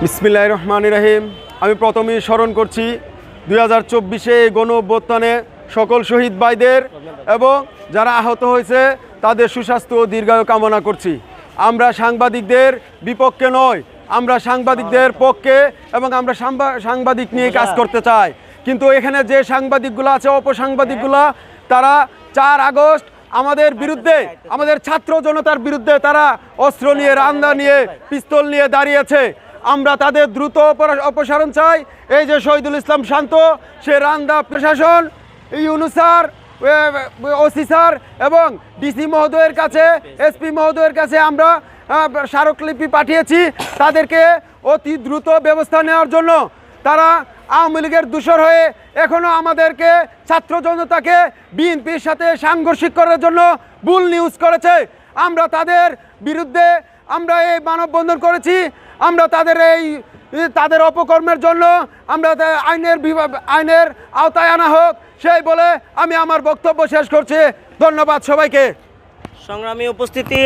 বিসমিল্লাহ রহমান রাহিম আমি প্রথমেই স্মরণ করছি, দুই হাজার চব্বিশে গণ অভ্যুত্থানে সকল শহীদ ভাইদের এবং যারা আহত হয়েছে, তাদের সুস্বাস্থ্য ও দীর্ঘায়ু কামনা করছি। আমরা সাংবাদিকদের বিপক্ষে নয়, আমরা সাংবাদিকদের পক্ষে এবং আমরা সাংবা- সাংবাদিক নিয়ে কাজ করতে চাই। কিন্তু এখানে যে সাংবাদিকগুলো আছে, অপসাংবাদিকগুলো, তারা চার আগস্ট আমাদের বিরুদ্ধে, আমাদের ছাত্র জনতার বিরুদ্ধে তারা অস্ত্র নিয়ে, রান্দা নিয়ে, পিস্তল নিয়ে দাঁড়িয়েছে। আমরা তাদের দ্রুত অপসারণ চাই। এই যে শহীদুল ইসলাম শান্ত, সে রান্দা প্রশাসন ইউনুসার ওসি স্যার এবং ডিসি মহোদয়ের কাছে, এসপি মহোদয়ের কাছে আমরা স্মারকলিপি পাঠিয়েছি। তাদেরকে অতি দ্রুত ব্যবস্থা নেওয়ার জন্য। তারা আওয়ামী লীগের দূষর হয়ে এখনও আমাদেরকে, ছাত্র জনতাকে বিএনপির সাথে সাংঘর্ষিক করার জন্য ভুল নিউজ করেছে। আমরা তাদের বিরুদ্ধে আমরা এই মানববন্ধন করেছি। আমরা তাদের এই তাদের অপকর্মের জন্য আমরা আইনের আইনের আওতায় আনা হোক, সেই বলে আমি আমার বক্তব্য শেষ করছি। ধন্যবাদ সবাইকে। সংগ্রামী উপস্থিতি।